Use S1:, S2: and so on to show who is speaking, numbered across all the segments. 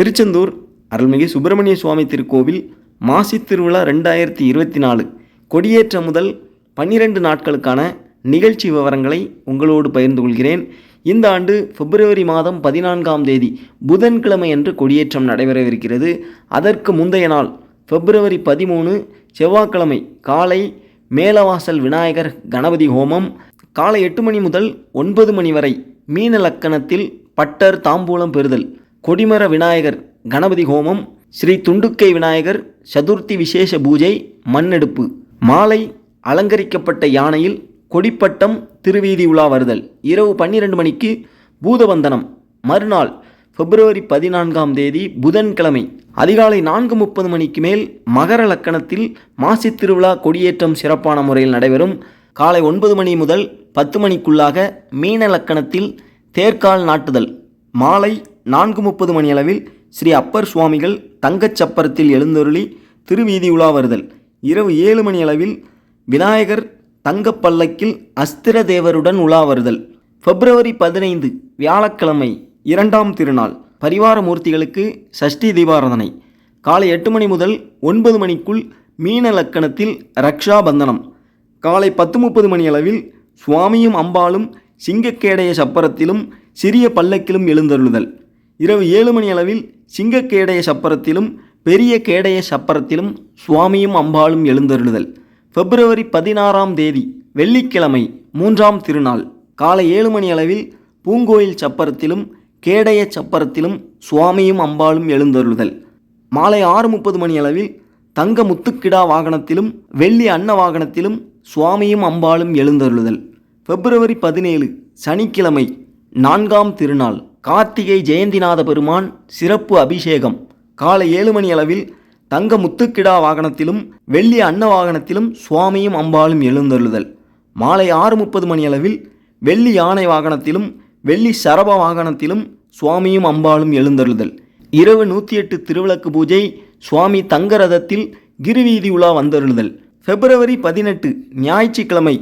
S1: திருச்செந்தூர் அருள்மிகு சுப்பிரமணிய சுவாமி திருக்கோவில் மாசி திருவிழா ரெண்டாயிரத்தி இருபத்தி நாலு. கொடியேற்றம் முதல் பன்னிரண்டு நாட்களுக்கான நிகழ்ச்சி விவரங்களை உங்களோடு பகிர்ந்து கொள்கிறேன். இந்த ஆண்டு பிப்ரவரி மாதம் பதினான்காம் தேதி புதன்கிழமை அன்று கொடியேற்றம் நடைபெறவிருக்கிறது. அதற்கு முந்தைய நாள் பிப்ரவரி பதிமூணு செவ்வாய்க்கிழமை காலை மேலவாசல் விநாயகர் கணபதி ஹோமம் காலை எட்டு மணி முதல் ஒன்பது மணி வரை மீன லக்கணத்தில் பட்டர் தாம்பூலம் பெறுதல். கொடிமர விநாயகர் கணபதி ஹோமம் ஸ்ரீ துண்டுக்கை விநாயகர் சதுர்த்தி விசேஷ பூஜை மண்ணெடுப்பு. மாலை அலங்கரிக்கப்பட்ட யானையில் கொடிப்பட்டம் திருவீதி உலா வருதல். இரவு பன்னிரண்டு மணிக்கு பூதவந்தனம். மறுநாள் பிப்ரவரி பதினான்காம் தேதி புதன்கிழமை. அதிகாலை நான்கு முப்பது மணிக்கு மேல் மகர லக்கணத்தில் மாசித் திருவிழா கொடியேற்றம் சிறப்பான முறையில் நடைபெறும். காலை ஒன்பது மணி முதல் பத்து மணிக்குள்ளாக மீன லக்கணத்தில் தேர்கால் நாட்டுதல். மாலை நான்கு முப்பது மணியளவில் ஸ்ரீ அப்பர் சுவாமிகள் தங்கச் சப்பரத்தில் எழுந்தருளி திருவீதி உலா வருதல். இரவு ஏழு மணியளவில் விநாயகர் தங்கப்பல்லக்கில் அஸ்திர தேவருடன் உலா வருதல். பிப்ரவரி பதினைந்து வியாழக்கிழமை இரண்டாம் திருநாள் பரிவார மூர்த்திகளுக்கு சஷ்டி தீபாராதனை. காலை எட்டு மணி முதல் ஒன்பது மணிக்குள் மீன லக்கணத்தில் ரக்ஷா பந்தனம். காலை பத்து முப்பது மணி அளவில் சுவாமியும் அம்பாளும் சிங்கக்கேடைய சப்பரத்திலும் சிறிய பல்லக்கிலும் எழுந்தருளுதல். இரவு ஏழு மணி அளவில் சிங்கக்கேடைய சப்பரத்திலும் பெரிய கேடய சப்பரத்திலும் சுவாமியும் அம்பாளும் எழுந்தருளுதல். பிப்ரவரி பதினாறாம் தேதி வெள்ளிக்கிழமை மூன்றாம் திருநாள் காலை ஏழு மணி அளவில் பூங்கோயில் சப்பரத்திலும் கேடய சப்பரத்திலும் சுவாமியும் அம்பாளும் எழுந்தருளுதல். மாலை ஆறு முப்பது மணி அளவில் தங்க முத்துக்கிடா வாகனத்திலும் வெள்ளி அன்ன வாகனத்திலும் சுவாமியும் அம்பாளும் எழுந்தருளுதல். பிப்ரவரி பதினேழு சனிக்கிழமை நான்காம் திருநாள். கார்த்திகை ஜெயந்திநாத பெருமான் சிறப்பு அபிஷேகம். காலை ஏழு மணி அளவில் தங்க முத்துக்கிடா வாகனத்திலும் வெள்ளி அன்ன வாகனத்திலும் சுவாமியும் அம்பாளும் எழுந்தருளுதல். மாலை ஆறு முப்பது மணி அளவில் வெள்ளி யானை வாகனத்திலும் வெள்ளி சரப வாகனத்திலும் சுவாமியும் அம்பாளும் எழுந்தருளுதல். இரவு நூற்றி எட்டு திருவிளக்கு பூஜை சுவாமி தங்கரதத்தில் கிருவீதி உலா வந்தருளுதல். பிப்ரவரி பதினெட்டு ஞாயிற்றுக்கிழமை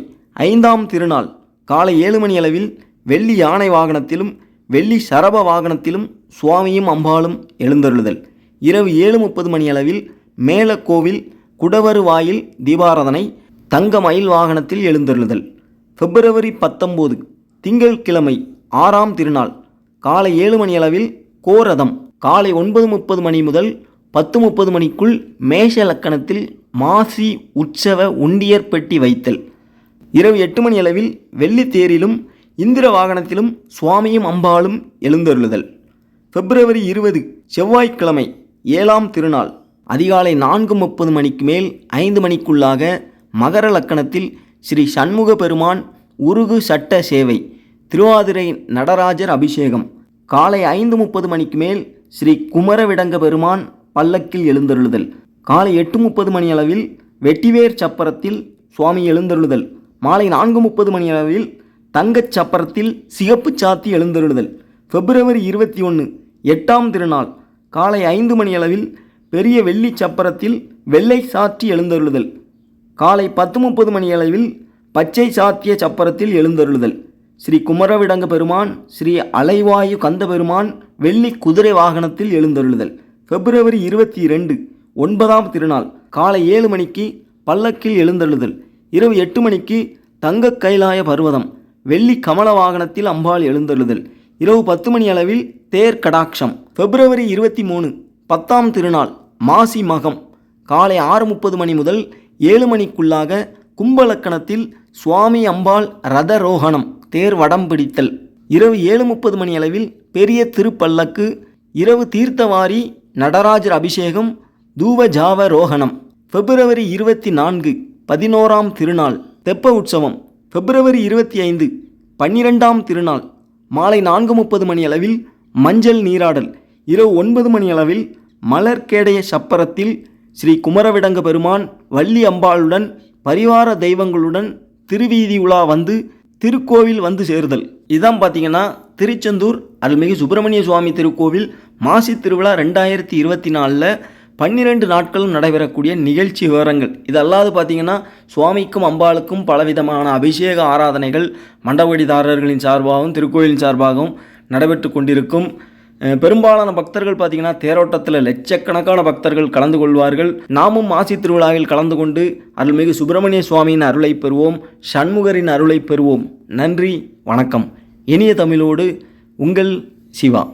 S1: ஐந்தாம் திருநாள் காலை ஏழு மணி அளவில் வெள்ளி யானை வாகனத்திலும் வெள்ளி சரப வாகனத்திலும் சுவாமியும் அம்பாளும் எழுந்தருளுதல். இரவு ஏழு முப்பது மணி அளவில் மேலக்கோவில் குடவரு வாயில் தீபாராதனை தங்க மயில் வாகனத்தில் எழுந்தருளுதல். பிப்ரவரி பத்தொம்போது திங்கட்கிழமை ஆறாம் திருநாள் காலை ஏழு மணி அளவில் கோரதம் காலை ஒன்பது முப்பது மணி முதல் பத்து முப்பது மணிக்குள் மேஷ லக்கணத்தில் மாசி உற்சவ உண்டியர் பெட்டி வைத்தல். இரவு எட்டு மணி அளவில் வெள்ளித்தேரிலும் இந்திர வாகனத்திலும் சுவாமியும் அம்பாளும் எழுந்தருளுதல். பிப்ரவரி இருபது செவ்வாய்க்கிழமை ஏழாம் திருநாள் அதிகாலை நான்கு முப்பது மணிக்கு மேல் ஐந்து மணிக்குள்ளாக மகர லக்கணத்தில் ஸ்ரீ சண்முக பெருமான் உருகு சட்ட சேவை திருவாதிரை நடராஜர் அபிஷேகம். காலை ஐந்து முப்பது மணிக்கு மேல் ஸ்ரீ குமரவிடங்க பெருமான் பல்லக்கில் எழுந்தருளுதல். காலை எட்டு முப்பது மணி அளவில் வெட்டிவேர் சப்பரத்தில் சுவாமி எழுந்தருளுதல். மாலை நான்கு முப்பது மணி அளவில் தங்கச் சப்பரத்தில் சிகப்பு சாத்தி எழுந்தருளுதல். பிப்ரவரி இருபத்தி ஒன்று எட்டாம் திருநாள் காலை ஐந்து மணியளவில் பெரிய வெள்ளி சப்பரத்தில் வெள்ளை சாற்றி எழுந்தருளுதல். காலை பத்து முப்பது மணி அளவில் பச்சை சாத்திய சப்பரத்தில் எழுந்தருளுதல். ஸ்ரீ குமரவிடங்க பெருமான் ஸ்ரீ அலைவாயு கந்த பெருமான் வெள்ளி குதிரை வாகனத்தில் எழுந்தருளுதல். பிப்ரவரி இருபத்தி இரண்டு ஒன்பதாம் திருநாள் காலை ஏழு மணிக்கு பல்லக்கில் எழுந்தருளுதல். இரவு எட்டு மணிக்கு தங்க கைலாய பர்வதம். வெள்ளி கமல வாகனத்தில் அம்பாள் எழுந்தருதல் இரவு பத்து மணி அளவில் தேர் கடாட்சம். பிப்ரவரி இருபத்தி மூணு பத்தாம் திருநாள் மாசி மகம். காலை ஆறு முப்பது மணி முதல் ஏழு மணிக்குள்ளாக கும்பலக்கணத்தில் சுவாமி அம்பாள் ரதரோகணம் தேர் வடம் பிடித்தல். இரவு ஏழு முப்பது மணி அளவில் பெரிய திருப்பல்லக்கு இரவு தீர்த்தவாரி நடராஜர் அபிஷேகம் தூவ ஜாவ ரோகணம். பிப்ரவரி இருபத்தி நான்கு பதினோராம் திருநாள் தெப்ப உற்சவம். பிப்ரவரி இருபத்தி ஐந்து பன்னிரெண்டாம் திருநாள் மாலை நான்கு முப்பது மணி அளவில் மஞ்சள் நீராடல் இரவு ஒன்பது மணி அளவில் மலர்கேடைய சப்பரத்தில் ஸ்ரீ குமரவிடங்க பெருமான் வள்ளி அம்பாளுடன் பரிவார தெய்வங்களுடன் திருவீதி உலா வந்து திருக்கோவில் வந்து சேருதல். இதான் பார்த்தீங்கன்னா திருச்செந்தூர் அருள்மிகு சுப்பிரமணிய சுவாமி திருக்கோவில் மாசி திருவிழா ரெண்டாயிரத்தி இருபத்தி நாலில் பன்னிரெண்டு நாட்களும் நடைபெறக்கூடிய நிகழ்ச்சி விவரங்கள். இது அல்லாது பார்த்தீங்கன்னா சுவாமிக்கும் அம்பாளுக்கும் பலவிதமான அபிஷேக ஆராதனைகள் மண்டபடிதாரர்களின் சார்பாகவும் திருக்கோயிலின் சார்பாகவும் நடைபெற்று கொண்டிருக்கும். பெரும்பாலான பக்தர்கள் பார்த்தீங்கன்னா தேரோட்டத்தில் லட்சக்கணக்கான பக்தர்கள் கலந்து கொள்வார்கள். நாமும் மாசி திருவிழாவில் கலந்து கொண்டு அருள்மிகு சுப்பிரமணிய சுவாமியின் அருளை பெறுவோம் சண்முகரின் அருளை பெறுவோம். நன்றி வணக்கம். இனிய தமிழோடு உங்கள் சிவா.